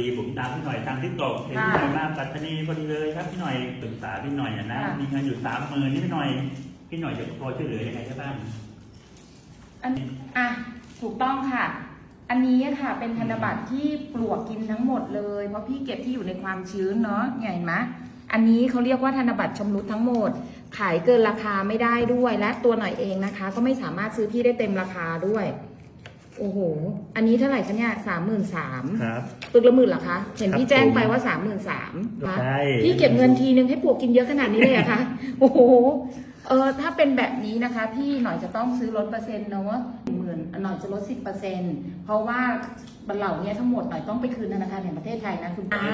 ดีผมตามพี่หน่อยทางที่ตกเห็นพี่หน่อยมาปัตตานีพอดีเลยครับพี่หน่อยปรึกษาพี่หน่อยอะนะค่ะมีเงินอยู่สามหมื่นนี่พี่หน่อย พี่หน่อยจะพอช่วยเหลือยังไงได้บ้างอันอะถูกต้องค่ะ อันนี้ค่ะเป็นธนบัตรที่ปลวกกินทั้งหมดเลย เพราะพี่เก็บที่อยู่ในความชื้นเนาะเห็นไหมอันนี้เขาเรียกว่าธนบัตรชำรุดทั้งหมด ขายเกินราคาไม่ได้ด้วย และตัวหน่อยเองนะคะ ก็ไม่สามารถซื้อพี่ได้เต็มราคาด้วย โอ้โห อันนี้เท่าไหร่คะเนี่ยสามหมื่นสามครับ ปึกละหมื่นเหรอคะ เห็นครับพี่แจ้งไปผมว่าสามหมื่นสามใช่ พี่เก็บเงินทีนึงให้ปลวกกินเยอะขนาดนี้เลยเหรอะคะ โอ้โห เออถ้าเป็นแบบนี้นะคะ พี่หน่อยจะต้องซื้อลดเปอร์เซ็นต์นะว่าหมื่นหน่อยจะลดสิบเปอร์เซ็นต์เพราะว่า เหล่านี้ทั้งหมดหน่อยต้องไปคืนธนาคารแห่งประเทศไทยนะคุณอ่า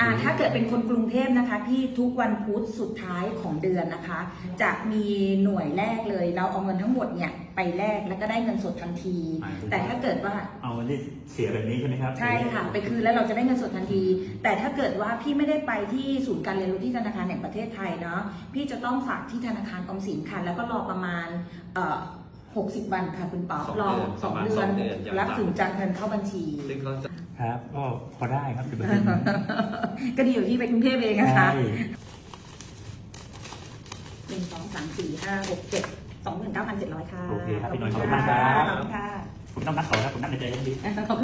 อ่าถ้าเกิดเป็นคนกรุงเทพนะคะพี่ทุกวันพุธสุดท้ายของเดือนนะคะ จะมีหน่วยแรกเลย เราเอาเงินทั้งหมดเนี่ยไปแลกแล้วก็ได้เงินสดทันทีแต่ถ้าเกิดว่า เอาเงินที่เสียแบบนี้ใช่ไหมครับ ใช่ค่ะ ไปคืนแล้วเราจะได้เงินสดทันที แต่ถ้าเกิดว่าพี่ไม่ได้ไปที่ศูนย์การเรียนรู้ที่ธนาคารแห่งประเทศไทยเนาะพี่จะต้องฝากที่ธนาคารออมสินค่ะแล้วก็รอประมาณเอ่อ 60 วันค่ะคุณป๊อปสองรอเดือนสองประมาณเดืสออนงเดือนอย่างรับต่ำ ถึงจะเงินเข้าบัญชี ซึ่งเขาจะครับก็พอได้ครับสิบเปอร์เซ็นต์ก็ดีอยู่ที่ไปกรุงเทพเองนะคะใช่หนึ่งสองสามสี่ห้าหกเจ็ดสองหมื่นเก้าพันเจ็ดร้อยค่ะโอเคครับพี่หน่อยขอบขคุอบณคุมากณคค่ะรับ ขอบคุณค่ะผมต้องนัดต่อครับผมนัดในใจยังดีขอบคุณ